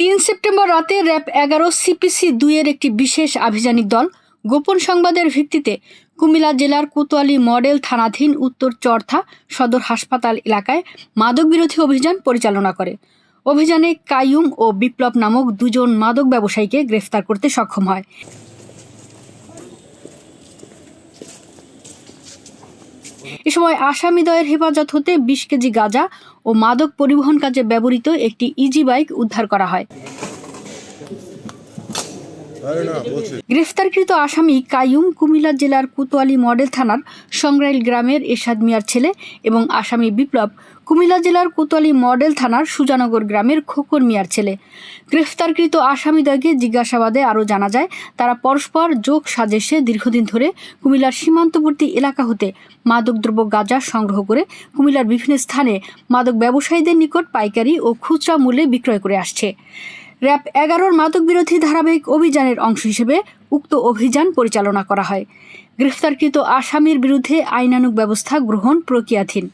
তিন সেপ্টেম্বর রাতে র্যাব এগারো সিপিসি দুইয়ের একটি বিশেষ আভিযানিক দল গোপন সংবাদের ভিত্তিতে কুমিল্লা জেলার কোতোয়ালি মডেল থানাধীন উত্তর চরথা সদর হাসপাতাল এলাকায় মাদক বিরোধী অভিযান পরিচালনা করে। অভিযানে কায়ুম ও বিপ্লব নামক দুজন মাদক ব্যবসায়ীকে গ্রেফতার করতে সক্ষম হয়। এ সময় আসামিদ্বয়ের হেফাজত হতে বিশ কেজি গাঁজা ও মাদক পরিবহন কাজে ব্যবহৃত একটি ইজি বাইক উদ্ধার করা হয়। গ্রেফতারকৃত আসামি কাইয়ুম কুমিল্লা জেলার কোতোয়ালি মডেল থানার সংগ্রাইল গ্রামের এরশাদ মিয়ার ছেলে এবং আসামি বিপ্লব কুমিল্লা জেলার কোতোয়ালি মডেল থানার সুজানগর গ্রামের খোকর মিয়ার ছেলে। গ্রেফতারকৃত আসামিদ্বয়কে জিজ্ঞাসাবাদে আরও জানা যায়, তারা পরস্পর যোগ সাজেশে দীর্ঘদিন ধরে কুমিল্লার সীমান্তবর্তী এলাকা হতে মাদকদ্রব্য গাঁজা সংগ্রহ করে কুমিল্লার বিভিন্ন স্থানে মাদক ব্যবসায়ীদের নিকট পাইকারি ও খুচরা মূল্যে বিক্রয় করে আসছে। র্যাব এগারোর মাদক বিরোধী ধারাবাহিক অভিযানের অংশ হিসেবে উক্ত অভিযান পরিচালনা করা হয়। গ্রেফতারকৃত আসামির বিরুদ্ধে আইনানুগ ব্যবস্থা গ্রহণ প্রক্রিয়াধীন।